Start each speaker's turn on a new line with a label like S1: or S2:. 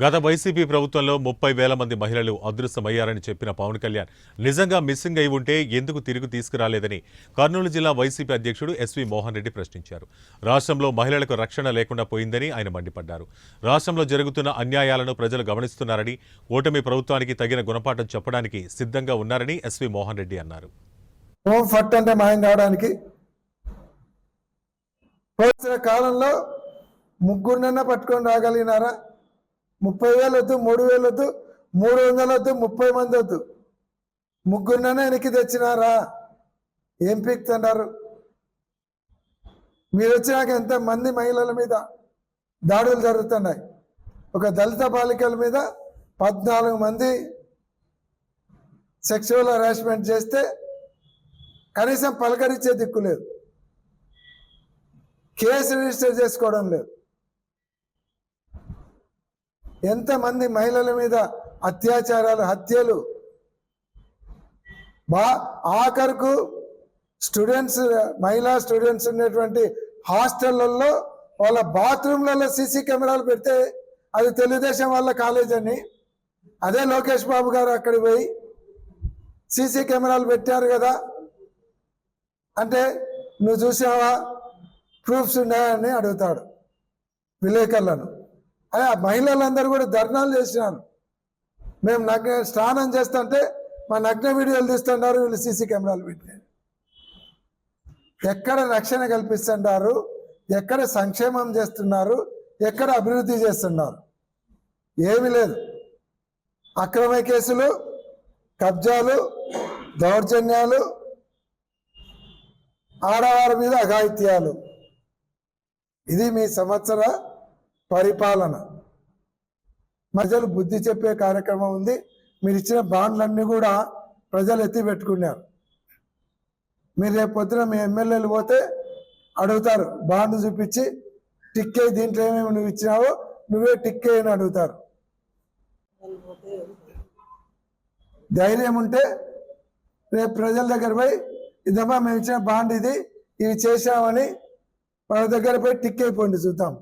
S1: గత వైసీపీ ప్రభుత్వంలో ముప్పై వేల మంది మహిళలు అదృశ్యమయ్యారని చెప్పిన పవన్ కళ్యాణ్ నిజంగా మిస్సింగ్ అయి ఉంటే ఎందుకు తిరిగి తీసుకురాలేదని కర్నూలు జిల్లా వైసీపీ అధ్యక్షుడు ఎస్వి మోహన్ రెడ్డి ప్రశ్నించారు. రాష్ట్రంలో మహిళలకు రక్షణ లేకుండా పోయిందని ఆయన మండిపడ్డారు. రాష్ట్రంలో జరుగుతున్న అన్యాయాలను ప్రజలు గమనిస్తున్నారని ఓటమి ప్రభుత్వానికి తగిన గుణపాఠం చెప్పడానికి సిద్ధంగా ఉన్నారని ఎస్వి మోహన్ రెడ్డి అన్నారు.
S2: హోం ఫట్ అంటే మాయం కావడానికి కాలంలో ముగ్గురునన్నా పట్టుకొని రాగలిగినారా? ముప్పై వేలు వద్దు మూడు వేలు వద్దు మూడు వందలు వద్దు ముప్పై మంది వద్దు. ముగ్గురునన్నా వెనక్కి తెచ్చినారా? ఏం పీక్తున్నారు మీరు వచ్చినాక ఎంత మంది మహిళల మీద దాడులు జరుగుతున్నాయి? ఒక దళిత బాలికల మీద పద్నాలుగు మంది సెక్షువల్ హరాస్మెంట్ చేస్తే కనీసం పలకరించే దిక్కు లేదు. కేసు రిజిస్టర్ చేసుకోవడం లేదు. ఎంతమంది మహిళల మీద అత్యాచారాలు హత్యలు? బా ఆఖరుకు స్టూడెంట్స్ మహిళా స్టూడెంట్స్ ఉన్నటువంటి హాస్టళ్ళలో వాళ్ళ బాత్రూమ్లలో సీసీ కెమెరాలు పెడితే అది తెలుగుదేశం వాళ్ళ కాలేజ్ అని. అదే లోకేష్ బాబు గారు అక్కడికి పోయి సీసీ కెమెరాలు పెట్టారు కదా. అంటే నువ్వు చూసావా? ప్రూఫ్స్ ఉన్నాయని అడుగుతాడు విలేకరులను. అదే ఆ మహిళలందరూ కూడా ధర్నాలు చేసినారు. మేము నగ్న స్నానం చేస్తుంటే మా నగ్న వీడియోలు తీస్తున్నారు వీళ్ళు సీసీ కెమెరాలు పెట్టారు ఎక్కడ రక్షణ కల్పిస్తున్నారు ఎక్కడ సంక్షేమం చేస్తున్నారు ఎక్కడ అభివృద్ధి చేస్తున్నారు? ఏమీ లేదు. అక్రమ కేసులు కబ్జాలు దౌర్జన్యాలు ఆడవారి మీద అఘాయిత్యాలు. ఇది మీ సంవత్సర పరిపాలన. ప్రజలు బుద్ధి చెప్పే కార్యక్రమం ఉంది. మీరు ఇచ్చిన బాండ్లన్నీ కూడా ప్రజలు ఎత్తి పెట్టుకున్నారు. మీరు రేపు పొద్దున మీ ఎమ్మెల్యేలు పోతే అడుగుతారు బాండ్ చూపించి టిక్కే దీంట్లో ఏమేమి నువ్వు ఇచ్చినావో నువ్వే టిక్కే అని అడుగుతారు. ధైర్యం ఉంటే రేపు ప్రజల దగ్గర పోయి ఇదమ్మా మేము ఇచ్చిన బాండ్ ఇది ఇవి చేశామని వాళ్ళ దగ్గర పోయి టిక్ అయిపోండి చూద్దాం.